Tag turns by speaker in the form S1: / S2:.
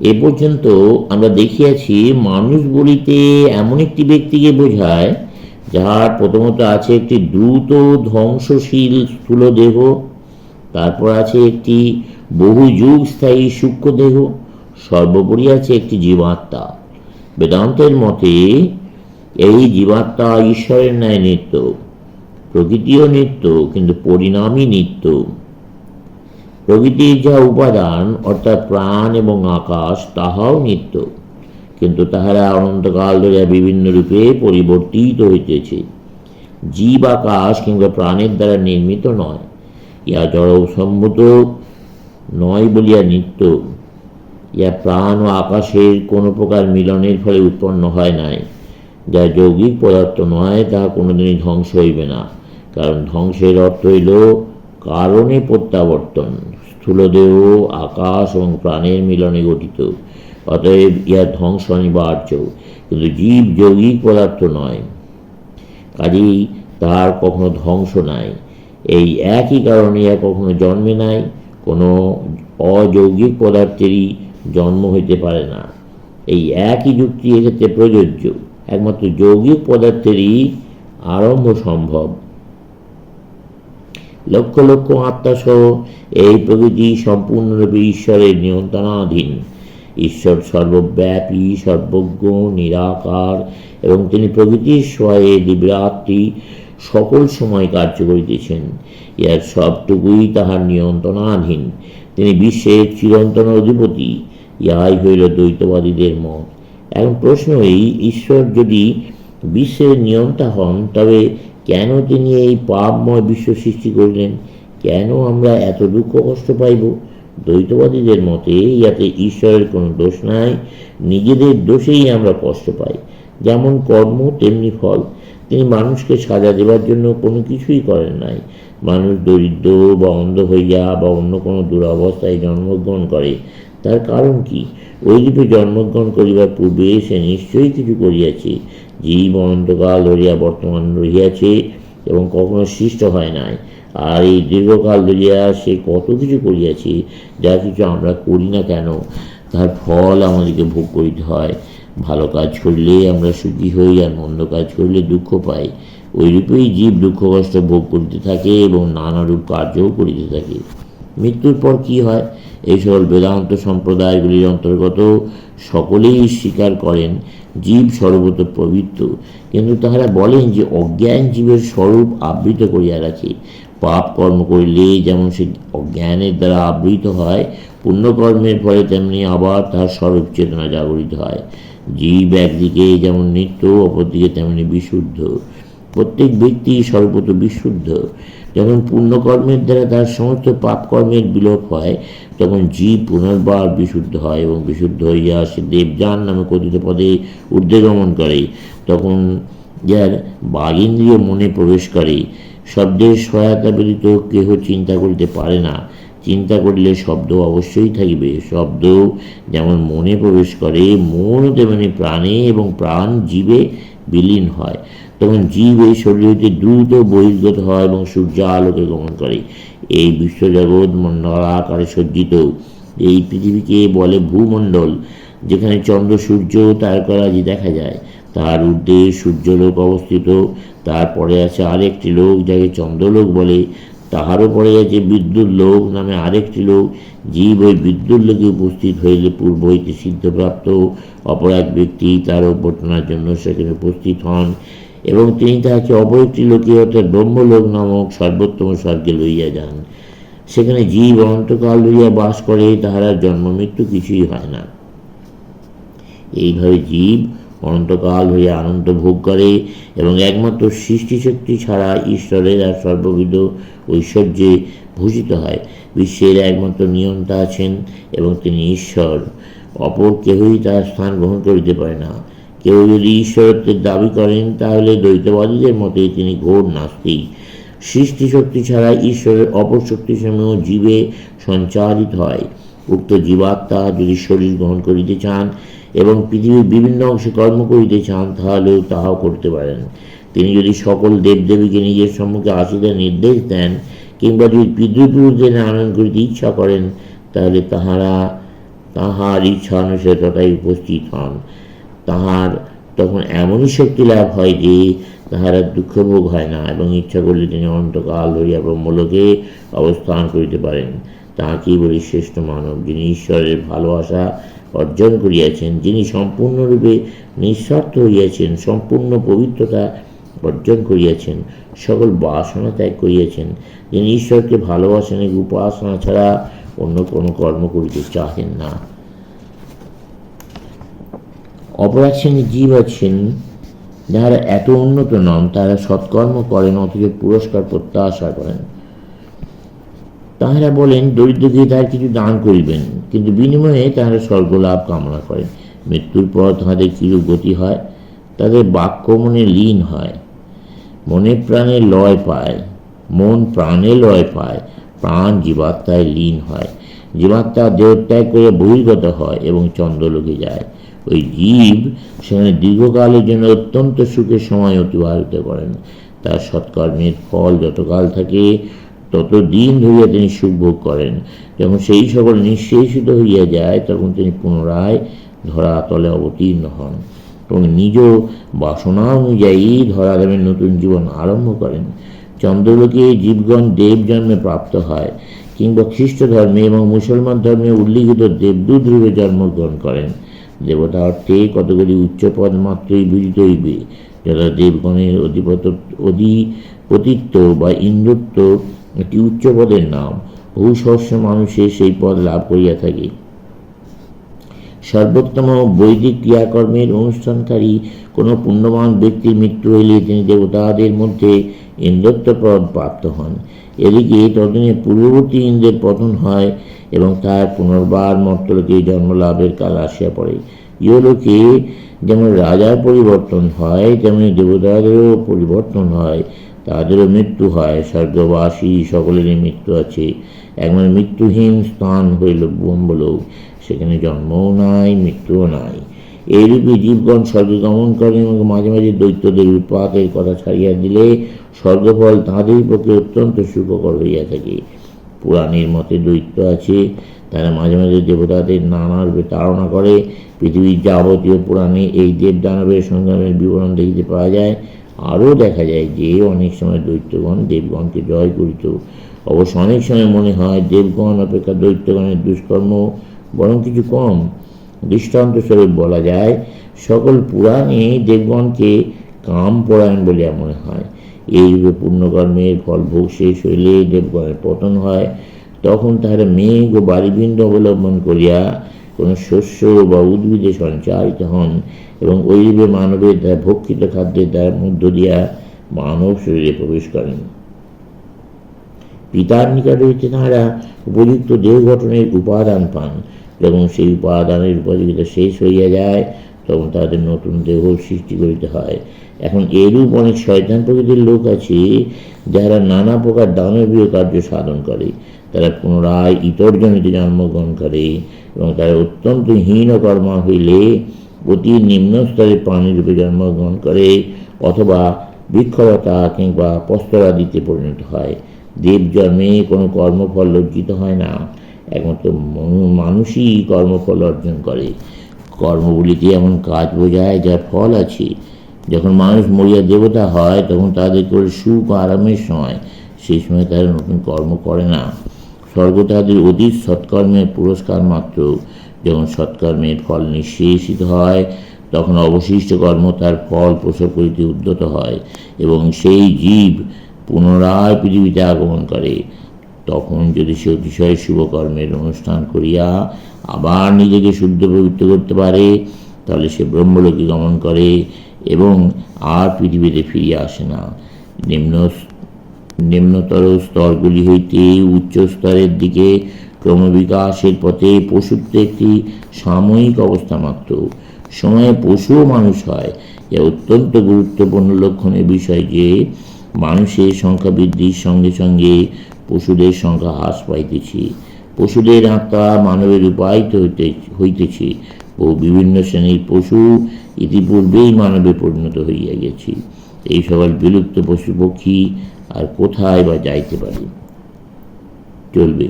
S1: এ পর্যন্ত আমরা দেখিয়াছি মানুষ বলিতে এমন একটি ব্যক্তিকে বোঝায় যার প্রথমত আছে একটি দ্রুত ধ্বংসশীল স্থূল দেহ তারপর আছে একটি বহু যুগ স্থায়ী সূক্ষ্ম দেহ সর্বোপরি আছে একটি জীবাত্মা। বেদান্তের মতে, এই জীবাত্মা ঈশ্বরের ন্যায় নিত্য, প্রকৃতিও নিত্য, কিন্তু পরিণামই নিত্য। প্রকৃতির যা উপাদান, অর্থাৎ প্রাণ এবং আকাশ, তাহাও নিত্য। কিন্তু তাহারা অনন্তকাল ধরে বিভিন্ন রূপে পরিবর্তিত হইতেছে। জীব আকাশ কিংবা প্রাণের দ্বারা নির্মিত নয়। ইহা জড়সম্মত নয় বলিয়া নিত্য। ইহা প্রাণ ও আকাশের কোনো প্রকার মিলনের ফলে উৎপন্ন হয় নাই। যা যৌগিক পদার্থ নয়, তাহা কোনোদিনই ধ্বংস হইবে না। কারণ ধ্বংসের অর্থ হইল কারণে প্রত্যাবর্তন। স্থূলদেহ, আকাশ এবং প্রাণের মিলনে গঠিত। অতএব ইহা ধ্বংস অনিবার্য। কিন্তু জীব যৌগিক পদার্থ নয়। কাজেই তার কখনো ধ্বংস নাই। এই একই কারণে ইহা কখনো জন্মে নাই। কোনো অযৌগিক পদার্থেরই জন্ম হইতে পারে না। এই একই যুক্তি এক্ষেত্রে প্রযোজ্য। একমাত্র যৌগিক পদার্থেরই আরম্ভ সম্ভব। লক্ষ লক্ষ আত্মাসহ এই প্রকৃতি সম্পূর্ণরূপে ঈশ্বরের নিয়ন্ত্রণাধীন। ঈশ্বর সর্বব্যাপী, সর্বজ্ঞ, নিরাকার এবং তিনি প্রকৃতির সহায়ে দিব্যাত্রি সকল সময় কার্য করিতেছেন। ইহার সবটুকুই তাহার নিয়ন্ত্রণাধীন। তিনি বিশ্বের চিরন্তন অধিপতি। ইহাই হইল দ্বৈতবাদীদের মত। এখন প্রশ্ন এই, ঈশ্বর যদি বিশ্বের নিয়ন্তা হন, তবে কেন তিনি এই পাপময় বিশ্ব সৃষ্টি করিলেন? কেন আমরা এত দুঃখ কষ্ট পাইব? দ্বৈতবাদীদের মতে ইয়াতে ঈশ্বরের কোনো দোষ নাই, নিজেদের দোষেই আমরা কষ্ট পাই। যেমন কর্ম, তেমনি ফল। তিনি মানুষকে সাজা দেবার জন্য কোনো কিছুই করেন নাই। মানুষ দরিদ্র বা অন্ধ হইয়া বা অন্য কোনো দুরবস্থায় জন্মগ্রহণ করে তার কারণ কি? ওই রূপে জন্মগ্রহণ করিবার পূর্বে সে নিশ্চয়ই কিছু করিয়াছে। জীব অনন্তকাল ধরিয়া বর্তমান রহিয়াছে এবং কখনো সৃষ্ট হয় নাই। আর এই দীর্ঘকাল ধরিয়া সে কত কিছু করিয়াছে, যা কিছু আমরা করি না কেন? তার ফল আমাদেরকে ভোগ করিতে হয়। ভালো কাজ করলে আমরা সুখী হই আর মন্দ কাজ করলে দুঃখ পাই। ওই রূপেই জীব দুঃখ কষ্ট ভোগ করিতে থাকে এবং নানারূপ কার্যও করিতে থাকে। মৃত্যুর পর কি হয়? এই সকল বেদান্ত সম্প্রদায়গুলির অন্তর্গত সকলেই স্বীকার করেন জীব সর্বত পবিত্র। কিন্তু তাহারা বলেন যে অজ্ঞান জীবের স্বরূপ আবৃত করিয়া রাখে। পাপ কর্ম করিলে যেমন সে অজ্ঞানের দ্বারা আবৃত হয়, পুণ্যকর্মের ফলে তেমনি আবার তাহার স্বরূপ চেতনা জাগরিত হয়। জীব একদিকে যেমন নিত্য, অপরদিকে তেমনি বিশুদ্ধ। প্রত্যেক ব্যক্তি সর্বত বিশুদ্ধ। যখন পুণ্যকর্মের দ্বারা তার সমস্ত পাপকর্মের বিলোপ হয়, তখন জীব পুনর্বার বিশুদ্ধ হয় এবং বিশুদ্ধ হইয়া সে দেবযান নামে কথিত পদে ঊর্ধ্বে গমন করে। তখন যার বাগিন্দ্রিয় মনে প্রবেশ করে, শব্দের সহায়তা ব্যতীত কেহ চিন্তা করিতে পারে না। চিন্তা করিলে শব্দ অবশ্যই থাকিবে। শব্দ যেমন মনে প্রবেশ করে মন তেমনি প্রাণে এবং প্রাণ জীবে বিলীন হয়। তখন জীব এই শরীর হইতে দ্রুত বহির্গত হয় এবং সূর্য আলোকে গমন করে। এই বিশ্বজগৎ মণ্ডলাকারে সজ্জিত। এই পৃথিবীকে বলে ভূমণ্ডল, যেখানে চন্দ্র, সূর্য তারকারাজি দেখা যায়। তার ঊর্ধ্বে সূর্যলোক অবস্থিত। তারপরে আছে আরেকটি লোক, যাকে চন্দ্রলোক বলে। তাহারও পরে আছে বিদ্যুৎ লোক নামে আরেকটি লোক, জীব ওই বিদ্যুৎ লোকে উপস্থিত হইলে পূর্ব হইতে সিদ্ধপ্রাপ্ত অপর এক ব্যক্তি তার অভ্যর্থনার জন্য সেখানে উপস্থিত হন এবং তিনি তাহাকে অপর একটি লোকে অর্থাৎ ব্রহ্মলোক নামক সর্বোত্তম স্বর্গে লইয়া যান। সেখানে জীব অনন্তকাল লইয়া বাস করে, তাহার জন্ম মৃত্যু কিছুই হয় না। এইভাবে জীব অনন্তকাল হইয়া আনন্দ ভোগ করে এবং একমাত্র সৃষ্টিশক্তি ছাড়া ঈশ্বরের আর সর্ববিধ ঐশ্বর্যে ভূষিত হয়। বিশ্বের একমাত্র নিয়ন্তা আছেন এবং তিনি ঈশ্বর। অপর কেহই তার স্থান গ্রহণ করিতে পারে না। কেউ যদি ঈশ্বরত্বের দাবি করেন, তাহলে দ্বৈতবাদীদের মতে তিনি ঘোর নাস্তিক। সৃষ্টি শক্তি ছাড়া ঈশ্বরের অপর শক্তিসমূহ জীবে সঞ্চারিত হয়। উক্ত জীবাত্মা যদি শরীর গ্রহণ করিতে চান এবং পৃথিবীর বিভিন্ন অংশে কর্ম করিতে চান, তাহলেও তাহাও করতে পারেন। তিনি যদি সকল দেবদেবীকে নিজের সম্মুখে আসিতে নির্দেশ দেন, কিংবা যদি পিতৃপুরুষদের আনয়ন করিতে ইচ্ছা করেন, তাহলে তাহারা, তাহার ইচ্ছা অনুসারে তথায় উপস্থিত হন। তাহার তখন এমনই শক্তি লাভ হয় যে, তাহার দুঃখভোগ হয় না এবং ইচ্ছা করলে তিনি অন্তকাল ধরিয়া ব্রহ্মলোকে অবস্থান করিতে পারেন। তাহাকেই বলি শ্রেষ্ঠ মানব, যিনি ঈশ্বরের ভালোবাসা অর্জন করিয়াছেন, যিনি সম্পূর্ণরূপে নিঃস্বার্থ হইয়াছেন, সম্পূর্ণ পবিত্রতা অর্জন করিয়াছেন, সকল বাসনা ত্যাগ করিয়াছেন, যিনি ঈশ্বরকে ভালোবাসেন উপাসনা ছাড়া অন্য কোনো কর্ম করিতে চাহেন না। অপরাধ শ্রেণির জীব আছেন, যাহারা এত উন্নত নন তারা সৎকর্ম করেন, অথচ পুরস্কার প্রত্যাশা করেন। তাহারা বলেন, দরিদ্রকে তার কিছু দান করিবেন, কিন্তু বিনিময়ে তাহারা স্বর্গলাভ কামনা করেন। মৃত্যুর পর তাহাদের কিরূপ গতি হয়? তাদের বাক্য মনে লীন হয়, মনে প্রাণে লয় পায়, মন প্রাণে লয় পায়, প্রাণ জীবাত্মায় লীন হয়। জীবাত্মা দেহত্যাগ করে বহির্গত হয় এবং চন্দ্রলোকে যায়। ওই জীব সেখানে দীর্ঘকালের জন্য অত্যন্ত সুখের সময় অতিবাহিত করেন। তার সৎকর্মের ফল যতকাল থাকে তত দিন ধরিয়া তিনি সুখ ভোগ করেন। যখন সেই সকল নিঃশেষিত হইয়া যায়, তখন তিনি পুনরায় ধরাতলে অবতীর্ণ হন। এবং নিজ বাসনা অনুযায়ী ধরাধামের নতুন জীবন আরম্ভ করেন। চন্দ্রলোকে জীবগণ দেব জন্মে প্রাপ্ত হয়, কিংবা খ্রিস্ট ধর্মে এবং মুসলমান ধর্মে উল্লিখিত দেবদূত রূপে জন্মগ্রহণ করেন। দেবতা অর্থে কতগুলি উচ্চ পদ মাত্রই বুঝিতে হইবে যারা দেবগণের অধিপত অধিপতিত্ব বা ইন্দ্রত্ব একটি উচ্চ পদের নাম। বহু সহস্র মানুষের সেই পদ লাভ করিয়া থাকে। সর্বোত্তম বৈদিক ক্রিয়াকর্মের অনুষ্ঠানকারী কোনো পুণ্যবান ব্যক্তির মৃত্যু হইলে তিনি দেবতাদের মধ্যে ইন্দ্রত্ব পদ প্রাপ্ত হন। এদিকে ততদিনে পূর্ববর্তী ইন্দ্রের পতন হয় এবং তার পুনর্বার মর্তলোকে জন্মলাভের কাল আসিয়া পড়ে। ইহলোকে যেমন রাজার পরিবর্তন হয়, তেমনি দেবতাদেরও পরিবর্তন হয়। তাদেরও মৃত্যু হয়। স্বর্গবাসী সকলেরই মৃত্যু আছে। একবার মৃত্যুহীন স্থান হইল ব্রহ্মলোক। সেখানে জন্মও নাই, মৃত্যুও নাই। এইরূপে জীবগণ স্বর্গে গমন করেন এবং মাঝে মাঝে দৈত্যদের উৎপাতের কথা ছাড়িয়া দিলে স্বর্গফল তাঁদেরই পক্ষে অত্যন্ত সুখকর হইয়া থাকে। পুরাণের মতে দৈত্য আছে। তারা মাঝে মাঝে দেবতাদের নানা রূপে তাড়না করে। পৃথিবীর যাবতীয় পুরাণে এই দেব দানবের সংগ্রামের বিবরণ দেখিতে পাওয়া যায়। আরও দেখা যায় যে অনেক সময় দৈত্যগণ, দেবগণকে জয় করিত। অবশ্য অনেক সময় মনে হয় দেবগণ অপেক্ষা দৈত্যগণের দুষ্কর্ম বরং কিছু কম। দৃষ্টান্তস্বরূপ বলা যায়, সকল পুরাণে দেবগণকে কাম পরায়ণ বলিয়া মনে হয়। এইরূপে পুণ্যকর্মের ফল ভোগ শেষ হইলে দেবগণের পতন হয়, তখন তাহারা মেঘ ও বাড়িবৃন্দ অবলম্বন করিয়া কোনো শস্য বা উদ্ভিদে সঞ্চারিত হন এবং ওইরূপে মানবের দ্বারা ভক্ষিত খাদ্যের দ্বারা মধ্য দিয়া মানব শরীরে প্রবেশ করেন। পিতার নিকট হইতে তাঁরা উপযুক্ত দেহ গঠনের উপাদান পান এবং সেই উপাদানের উপযোগিতা শেষ হইয়া যায় তখন তাদের নতুন দেহ সৃষ্টি করিতে হয়। এখন এরূপ অনেক শয়তান প্রকৃতির লোক আছে, যারা নানা প্রকার দানবীয় কার্য সাধন করে। তারা পুনরায় ইতরজনিতে জন্মগ্রহণ করে এবং তারা অত্যন্ত হীন কর্মা হইলে অতি নিম্ন স্তরে প্রাণীরূপে জন্মগ্রহণ করে অথবা বৃক্ষলতা কিংবা পস্তরাদিতে পরিণত হয়। দেব জন্মে কোনো কর্মফল লজ্জিত হয় না। একমাত্র মানুষই কর্মফল অর্জন করে। কর্মগুলিতে এমন কাজ বোঝায় যার ফল আছে। যখন মানুষ মরিয়া দেবতা হয়, তখন তাদের করে সুখ আরামের সময়। সেই সময় তারা নতুন কর্ম করে না। স্বর্গ তাদের অতীত সৎকর্মের পুরস্কার মাত্র। যখন সৎকর্মের ফল নিঃশেষিত হয়, তখন অবশিষ্ট কর্ম তার ফল প্রসব করিতে উদ্যত হয় এবং সেই জীব পুনরায় পৃথিবীতে আগমন করে। তখন যদি সে অতিশয় শুভকর্মের অনুষ্ঠান করিয়া আবার নিজেকে শুদ্ধ পবিত্র করতে পারে, তাহলে সে ব্রহ্মলোকে গমন করে এবং আর পৃথিবীতে ফিরিয়ে আসে না। নিম্ন নিম্নতর স্তরগুলি হইতে উচ্চ স্তরের দিকে ক্রমবিকাশের পথে পশুত্ব একটি সাময়িক অবস্থা মাত্র। সময়ে পশুও মানুষ হয়। যা অত্যন্ত গুরুত্বপূর্ণ লক্ষণের বিষয় যে, মানুষের সংখ্যা বৃদ্ধির সঙ্গে সঙ্গে পশুদের সংখ্যা হ্রাস পাইতেছি। পশুদের আত্মা মানবের রূপায়িত হইতে হইতেছি ও বিভিন্ন শ্রেণির পশু ইতিপূর্বেই মানবে পরিণত হইয়া গেছি। এই সকল বিলুপ্ত পশু পক্ষী আর কোথায় বা যাইতে পারি? চলবে।